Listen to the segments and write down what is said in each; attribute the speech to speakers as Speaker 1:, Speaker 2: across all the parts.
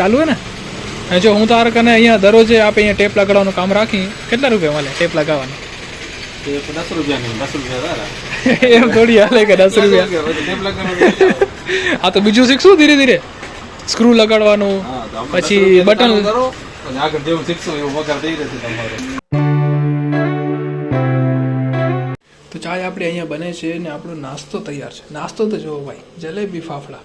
Speaker 1: ચાલુ હે ને? અને જો હું તારે કને અહીંયા દરરોજે આપણે અહીંયા ટેપ લગાડવાનું કામ રાખી કેટલા રૂપિયા મળે ટેપ લગાવવાનું?
Speaker 2: દસ રૂપિયા
Speaker 1: એમ થોડી હાલે કે દસ રૂપિયા. આ તો બીજું શીખશું ધીરે ધીરે. સ્ક્રૂ લગાડવાનું પછી બટન
Speaker 2: આગળ જેવું શીખશો એવું પગાર થઈ રહેશે તમારો.
Speaker 1: તો ચાય આપણે અહીંયા બને છે ને આપણો નાસ્તો તૈયાર છે. નાસ્તો તો જોવો ભાઈ જલેબી ફાફડા.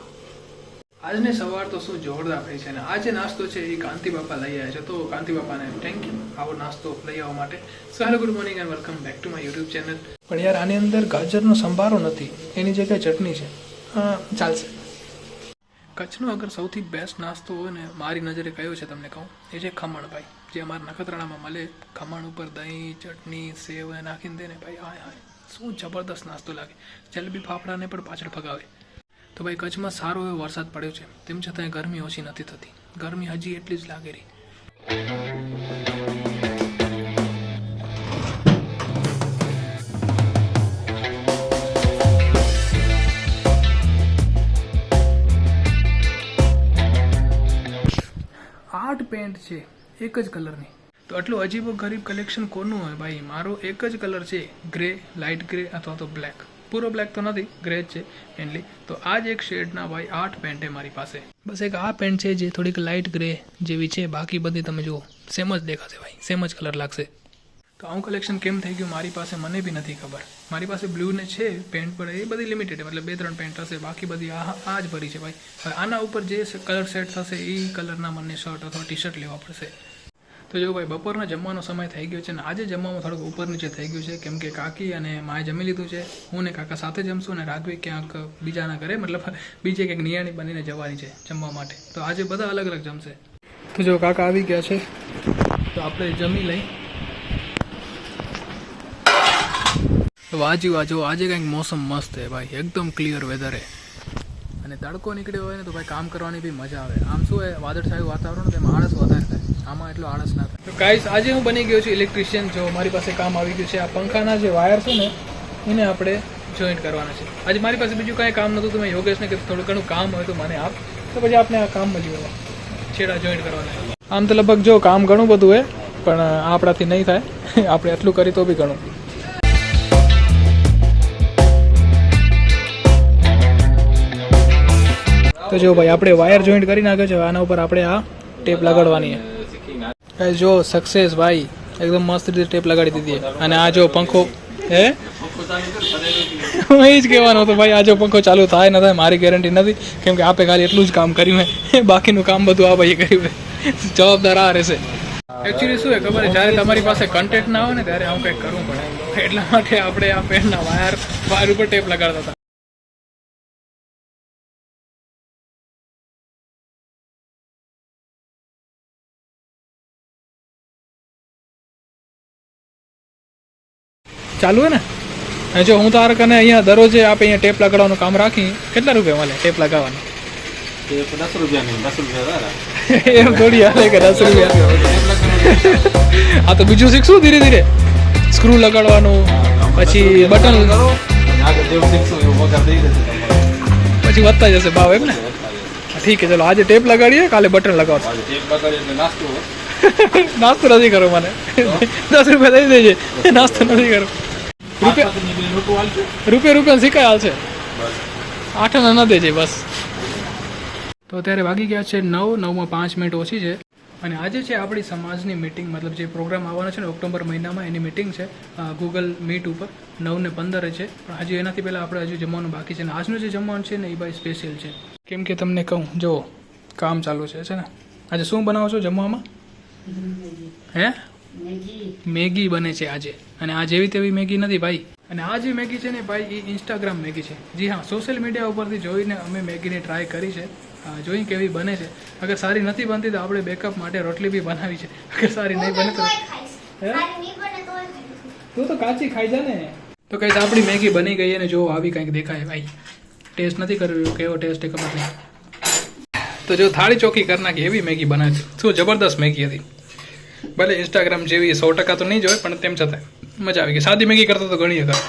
Speaker 1: આજની સવાર તો શું જોરદાર થઈ છે ને આ જે નાસ્તો છે એ કાંતિ બાપા લઈ આવ્યા છે. તો કાંતિ બાપાને થેન્ક યુ આવો નાસ્તો લઈ આવવા માટે. સારું good morning and welcome back to my YouTube channel પણ યાર, આની અંદર ગાજરનો સંભારો નથી. એની જગ્યાએ ચટણી છે. હા, ચાલશે. કચ્છનો અગર સૌથી બેસ્ટ નાસ્તો હોય ને, મારી નજરે કયો છે તમને કહું? એ છે ખમણ ભાઈ. જે અમારા નખત્રાણામાં મળે. ખમણ ઉપર દહીં, ચટણી, સેવ નાખીને દે ને ભાઈ. હાય હાય. શું જબરદસ્ત નાસ્તો લાગે. જલેબી ફાફડાને પણ પાછળ ફગાવે. તો ભાઈ કચ્છમાં સારો એવો વરસાદ પડ્યો છે. તેમ છતાંય ગરમી ઓછી નથી થતી. ગરમી હજી એટલી જ લાગે રહી. આઠ પેન્ટ છે, એક જ કલરની. તો આટલું અજીબો ગરીબ કલેક્શન કોનું હોય ભાઈ? મારો એક જ કલર છે ગ્રે લાઇટ ગ્રે અથવા તો બ્લેક પૂરો બ્લેક તો નથી ગ્રે છે મેનલી તો આ જ એક શેડના ભાઈ આઠ પેન્ટ છે મારી પાસે. બસ એક આ પેન્ટ છે જે થોડીક લાઇટ ગ્રે જેવી છે, બાકી બધી તમે જુઓ સેમ જ દેખાશે ભાઈ સેમ જ કલર લાગશે. તો આવું કલેક્શન કેમ થઈ ગયું મારી પાસે મને બી નથી ખબર. મારી પાસે બ્લુ ને છે પેન્ટ પર એ બધી લિમિટેડ મતલબ બે ત્રણ પેન્ટ હશે, બાકી બધી આ આ જ ભરી છે ભાઈ. આના ઉપર જે કલર સેટ થશે, એ કલરના મને શર્ટ અથવા ટી શર્ટ લેવા પડશે. તો જો ભાઈ, બપોરના જમવાનો સમય થઈ ગયો છે ને આજે જમવામાં થોડુંક ઉપર નીચે થઈ ગયું છે, કેમ કે કાકી અને માએ જમી લીધું છે. હું ને કાકા સાથે જમશું અને રાઘવી ક્યાંક બીજાના ઘરે, મતલબ બીજે કંઈક નિયાણી બનીને જવાની છે જમવા માટે. તો આજે બધા અલગ અલગ જમશે. તો જો કાકા આવી ગયા છે, તો આપણે જમી લઈ. વાજી વાજો આજે કંઈક મોસમ મસ્ત છે ભાઈ, એકદમ ક્લિયર વેધર છે. અને તડકો નીકળ્યો હોય ને તો ભાઈ કામ કરવાની બી મજા આવે. આમ શું હોય વાદળછાયું વાતાવરણ તેમાં આળસ વધારે થાય. આમાં એટલો આળસ ના થાય. તો ગાઈસ આજે હું બની ગયો છું ઇલેક્ટ્રિશિયન જો મારી પાસે કામ આવી ગયું છે, આ પંખાના જે વાયર છે ને, એને આપણે જોઈન્ટ કરવાના છે. આજે મારી પાસે બીજું કાંઈ કામ નહોતું, તો મેં યોગેશને કે થોડું ઘણું કામ હોય તો મને આપ. તો પછી આપણે આ કામ મળ્યું છેડા જોઈન્ટ કરવાના આમ તો લગભગ જો કામ ઘણું બધું હોય પણ આપણાથી નહીં થાય. આપણે એટલું કરી તો બી ઘણું. તો જો ભાઈ. આપણે વાયર જોઈન્ટ કરી નાખ્યો છે. આના ઉપર આપણે આ ટેપ લગાડવાની જો સક્સેસ ભાઈ. એકદમ મસ્ત રીતે ટેપ લગાડી દીધી અને આ જો પંખો, હે? એ જ કહેવાનો હતો ભાઈ, આ જો પંખો ચાલુ થાય ન થાય, મારી ગેરંટી નથી. કેમ કે આપે ખાલી એટલું જ કામ કર્યું હે, બાકીનું કામ બધું આ ભાઈએ કર્યું જવાબદાર આ રહેશે. એકચ્યુઅલી શું ખબર જ્યારે તમારી પાસે કન્ટેન્ટ ના હોય ને, ત્યારે આવું કંઈક કરવું પડે. એટલા માટે આપણે આ પેનના વાયર વાયર ઉપર ટેપ લગાડતા હતા. ચાલુ હે ને? જો હું તાર કને અહીંયા દરરોજે આપણે અહીંયા ટેપ લગાડવાનું કામ રાખી કેટલા રૂપિયા મળે ટેપ લગાવવાનું?
Speaker 2: તે દસ રૂપિયાની દસ રૂપિયા
Speaker 1: એમ થોડી હાલે કે દસ રૂપિયા.
Speaker 2: ટેપ
Speaker 1: આ તો બીજું શીખશું ધીરે ધીરે. સ્ક્રૂ લગાડવાનું પછી બટન
Speaker 2: પછી
Speaker 1: વધતા જશે ભાવ એમ ને? ઠીક છે ચલો આજે ટેપ લગાડીએ કાલે બટન
Speaker 2: ટેપ એટલે નાસ્તો
Speaker 1: નાસ્તો નથી કરો મને. દસ રૂપિયા દઈ દેજે. નાસ્તો નથી કરો. રૂપિયા? રૂપિયા રૂપિયા શીખાય હાલશે
Speaker 2: બસ.
Speaker 1: આઠ ના દેજે બસ. તો અત્યારે વાગી ગયા છે નવ નવમાં પાંચ મિનિટ ઓછી છે. અને આજે છે આપણી સમાજની મિટિંગ મતલબ જે પ્રોગ્રામ આવવાનો છે ને ઓક્ટોબર મહિનામાં એની મિટિંગ છે ગૂગલ મીટ ઉપર. નવ ને પંદરે છે. પણ હજી એનાથી પહેલાં આપણે હજુ જમવાનું બાકી છે અને આજનું જે જમવાનું છે ને એ ભાઈ સ્પેશિયલ છે. કેમ કે તમને કહું જો કામ ચાલુ છે છે ને? આજે શું બનાવો છો જમવામાં? હે? મેગી. બને છે આજે. અને આ જેવી તેવી મેગી નથી ભાઈ. અને આ જે મેગી છે ને ભાઈ એ ઇન્સ્ટાગ્રામ મેગી છે. જી હા સોશિયલ મીડિયા ઉપરથી જોઈને અમે મેગીને ટ્રાય કરી છે. જોઈ કેવી બને છે. અગર સારી નથી બનતી તો આપણે બેકઅપ માટે રોટલી બી બનાવી છે. અગર સારી નહીં બને તો તું તો કાચી ખાઈ જા ને. તો કઈ આપણી મેગી બની ગઈ અને જો આવી કંઈક દેખાય ભાઈ. ટેસ્ટ નથી કર્યો કેવો ટેસ્ટ એ ખબર નહીં. તો જો થાળી ચોકી કરી નાખી એવી મેગી બનાવી શું જબરદસ્ત મેગી હતી. ભલે ઇન્સ્ટાગ્રામ જેવી સો ટકા તો નહીં જ પણ તેમ છતાં મજા આવી ગઈ. સાદી મેગી કરતા તો ઘણી વખત.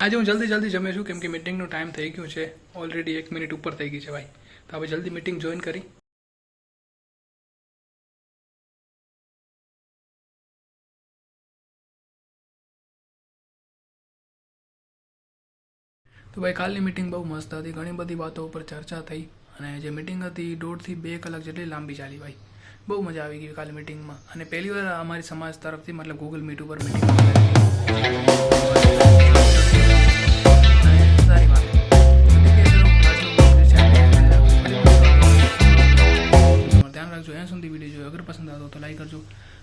Speaker 1: આજે હું જલ્દી જલ્દી જમે છું કેમ કે મિટિંગનો ટાઈમ થઈ ગયો છે. ઓલરેડી એક મિનિટ ઉપર થઈ ગઈ છે ભાઈ. તો હવે જલ્દી મિટિંગ જોઈન કરી. તો ભાઈ, કાલની મિટિંગ બહુ મસ્ત હતી. ઘણી બધી વાતો ઉપર ચર્ચા થઈ અને જે મિટિંગ હતી, દોઢથી બે કલાક જેટલી લાંબી ચાલી ભાઈ. બહુ મજા આવી ગઈ કાલે મિટિંગમાં અને પહેલી વાર અમારી સમાજ તરફથી, મતલબ ગૂગલ મીટ ઉપર મિટિંગ ધ્યાન રાખજો, અહીંયા સુધી વીડિયો જોયો. અગર પસંદ આવતો તો લાઈક કરજો.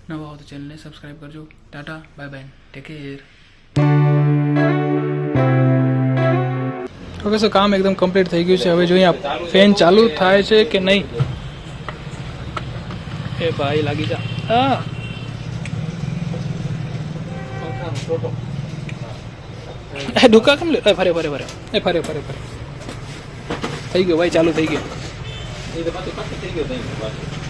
Speaker 1: નવા હો તો ચેનલને સબસ્ક્રાઈબ કરજો. Tata bye bye take care okay sir કામ એકદમ કમ્પ્લીટ થઈ ગયું છે. હવે જોઈએ ફેન ચાલુ થાય છે કે નહીં? એ ભાઈ લાગી જા. હા. ડુકા કેમ લે ફરે ફરે ફરે. એ ફરે ફરે ફરે. થઈ ગયો ભાઈ, ચાલુ થઈ ગયો.
Speaker 2: થઈ ગયો